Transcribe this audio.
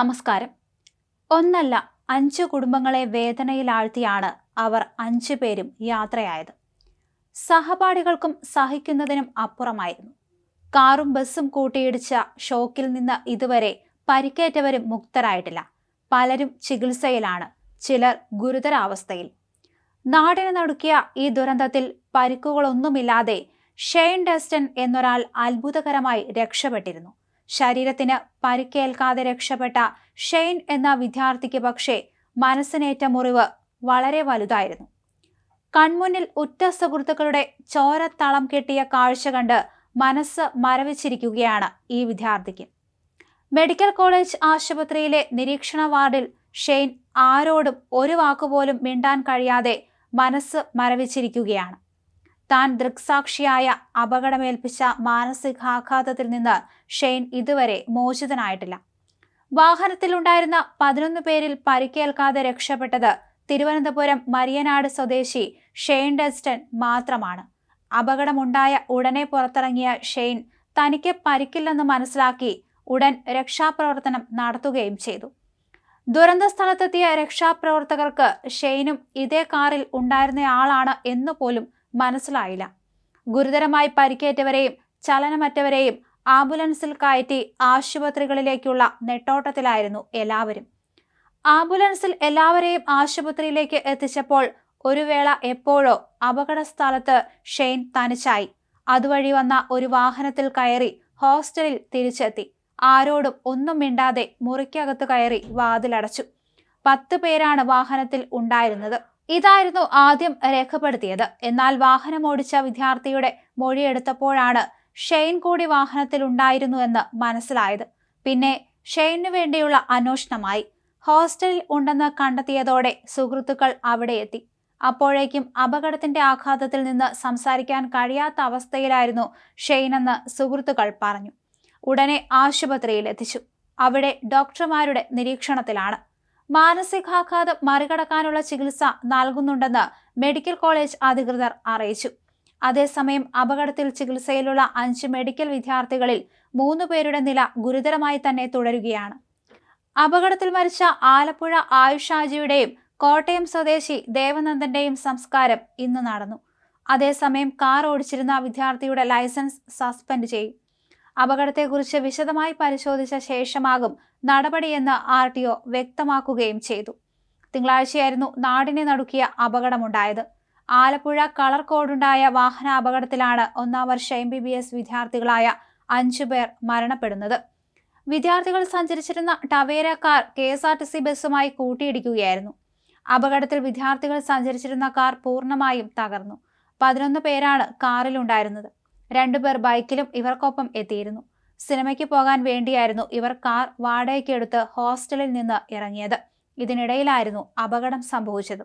നമസ്കാരം. ഒന്നല്ല അഞ്ച് കുടുംബങ്ങളെ വേദനയിലാഴ്ത്തിയാണ് അവർ അഞ്ചു പേരും യാത്രയായത്. സഹപാഠികൾക്കും സഹിക്കുന്നതിനും അപ്പുറമായിരുന്നു. കാറും ബസ്സും കൂട്ടിയിടിച്ച ഷോക്കിൽ നിന്ന് ഇതുവരെ പരിക്കേറ്റവരും മുക്തരായിട്ടില്ല. പലരും ചികിത്സയിലാണ് ചിലർ ഗുരുതരാവസ്ഥയിൽ. നാടിനെ നടുക്കിയ ഈ ദുരന്തത്തിൽ പരിക്കുകളൊന്നുമില്ലാതെ ഷെയ്ൻ ഡെസ്റ്റൻ എന്നൊരാൾ അത്ഭുതകരമായി രക്ഷപ്പെട്ടിരുന്നു. ശരീരത്തിന് പരിക്കേൽക്കാതെ രക്ഷപ്പെട്ട ഷെയ്ൻ എന്ന വിദ്യാർത്ഥിക്ക് പക്ഷേ മനസ്സിനേറ്റ മുറിവ് വളരെ വലുതായിരുന്നു. കൺമുന്നിൽ ഉറ്റ സുഹൃത്തുക്കളുടെ ചോരത്തളം കെട്ടിയ കാഴ്ച കണ്ട് മനസ്സ് മരവിച്ചിരിക്കുകയാണ് ഈ വിദ്യാർത്ഥിക്ക്. മെഡിക്കൽ കോളേജ് ആശുപത്രിയിലെ നിരീക്ഷണ വാർഡിൽ ഷെയ്ൻ ആരോടും ഒരു വാക്കുപോലും മിണ്ടാൻ കഴിയാതെ മനസ്സ് മരവിച്ചിരിക്കുകയാണ്. താൻ ദൃക്സാക്ഷിയായ അപകടമേൽപ്പിച്ച മാനസികാഘാതത്തിൽ നിന്ന് ഷെയ്ൻ ഇതുവരെ മോചിതനായിട്ടില്ല. വാഹനത്തിലുണ്ടായിരുന്ന പതിനൊന്ന് പേരിൽ പരിക്കേൽക്കാതെ രക്ഷപ്പെട്ടത് തിരുവനന്തപുരം മരിയനാട് സ്വദേശി ഷെയ്ൻ ഡെസ്റ്റൻ മാത്രമാണ്. അപകടമുണ്ടായ ഉടനെ പുറത്തിറങ്ങിയ ഷെയ്ൻ തനിക്ക് പരിക്കില്ലെന്ന് മനസ്സിലാക്കി ഉടൻ രക്ഷാപ്രവർത്തനം നടത്തുകയും ചെയ്തു. ദുരന്ത സ്ഥലത്തെത്തിയ രക്ഷാപ്രവർത്തകർക്ക് ഷെയ്നും ഇതേ കാറിൽ ഉണ്ടായിരുന്നയാളാണ് എന്ന് പോലും മനസ്സിലായില്ല. ഗുരുതരമായി പരിക്കേറ്റവരെയും ചലനമറ്റവരെയും ആംബുലൻസിൽ കയറ്റി ആശുപത്രികളിലേക്കുള്ള നെട്ടോട്ടത്തിലായിരുന്നു എല്ലാവരും. ആംബുലൻസിൽ എല്ലാവരെയും ആശുപത്രിയിലേക്ക് എത്തിച്ചപ്പോൾ ഒരു വേള എപ്പോഴോ അപകട സ്ഥലത്ത് ഷെയ്ൻ തനിച്ചായി. അതുവഴി വന്ന ഒരു വാഹനത്തിൽ കയറി ഹോസ്റ്റലിൽ തിരിച്ചെത്തി. ആരോടും ഒന്നും മിണ്ടാതെ മുറിക്കകത്ത് കയറി വാതിലടച്ചു. പത്ത് പേരാണ് വാഹനത്തിൽ ഉണ്ടായിരുന്നത്. ഇതായിരുന്നു ആദ്യം രേഖപ്പെടുത്തിയത്. എന്നാൽ വാഹനം ഓടിച്ച വിദ്യാർത്ഥിയുടെ മൊഴിയെടുത്തപ്പോഴാണ് ഷെയ്ൻ കൂടി വാഹനത്തിൽ ഉണ്ടായിരുന്നുവെന്ന് മനസ്സിലായത്. പിന്നെ ഷെയ്നു വേണ്ടിയുള്ള അന്വേഷണമായി. ഹോസ്റ്റലിൽ ഉണ്ടെന്ന് കണ്ടെത്തിയതോടെ സുഹൃത്തുക്കൾ അവിടെ എത്തി. അപ്പോഴേക്കും അപകടത്തിന്റെ ആഘാതത്തിൽ നിന്ന് സംസാരിക്കാൻ കഴിയാത്ത അവസ്ഥയിലായിരുന്നു ഷെയ്നെന്ന് സുഹൃത്തുക്കൾ പറഞ്ഞു. ഉടനെ ആശുപത്രിയിൽ എത്തിച്ചു. അവിടെ ഡോക്ടർമാരുടെ നിരീക്ഷണത്തിലാണ്. മാനസികാഘാതം മറികടക്കാനുള്ള ചികിത്സ നൽകുന്നുണ്ടെന്ന് മെഡിക്കൽ കോളേജ് അധികൃതർ അറിയിച്ചു. അതേസമയം അപകടത്തിൽ ചികിത്സയിലുള്ള അഞ്ച് മെഡിക്കൽ വിദ്യാർത്ഥികളിൽ മൂന്ന് പേരുടെ നില ഗുരുതരമായി തന്നെ തുടരുകയാണ്. അപകടത്തിൽ മരിച്ച ആലപ്പുഴ ആയുഷാജിയുടെയും കോട്ടയം സ്വദേശി ദേവനന്ദന്റെയും സംസ്കാരം ഇന്ന് നടന്നു. അതേസമയം കാർ ഓടിച്ചിരുന്ന വിദ്യാർത്ഥിയുടെ ലൈസൻസ് സസ്പെൻഡ് ചെയ്യും. അപകടത്തെക്കുറിച്ച് വിശദമായി പരിശോധിച്ച ശേഷമാകും നടപടിയെന്ന് ആർ ടി ഒ വ്യക്തമാക്കുകയും ചെയ്തു. തിങ്കളാഴ്ചയായിരുന്നു നാടിനെ നടുക്കിയ അപകടമുണ്ടായത്. ആലപ്പുഴ കളർ കോഡുണ്ടായ വാഹന അപകടത്തിലാണ് ഒന്നാം വർഷ എം ബി ബി എസ് വിദ്യാർത്ഥികളായ അഞ്ചു പേർ മരണപ്പെടുന്നത്. വിദ്യാർത്ഥികൾ സഞ്ചരിച്ചിരുന്ന Tavera car K S R T C ബസ്സുമായി കൂട്ടിയിടിക്കുകയായിരുന്നു. അപകടത്തിൽ വിദ്യാർത്ഥികൾ സഞ്ചരിച്ചിരുന്ന കാർ പൂർണമായും തകർന്നു. പതിനൊന്ന് പേരാണ് കാറിലുണ്ടായിരുന്നത്. രണ്ടുപേർ ബൈക്കിലും ഇവർക്കൊപ്പം എത്തിയിരുന്നു. സിനിമയ്ക്ക് പോകാൻ വേണ്ടിയായിരുന്നു ഇവർ കാർ വാടകയ്ക്കെടുത്ത് ഹോസ്റ്റലിൽ നിന്ന് ഇറങ്ങിയത്. ഇതിനിടയിലായിരുന്നു അപകടം സംഭവിച്ചത്.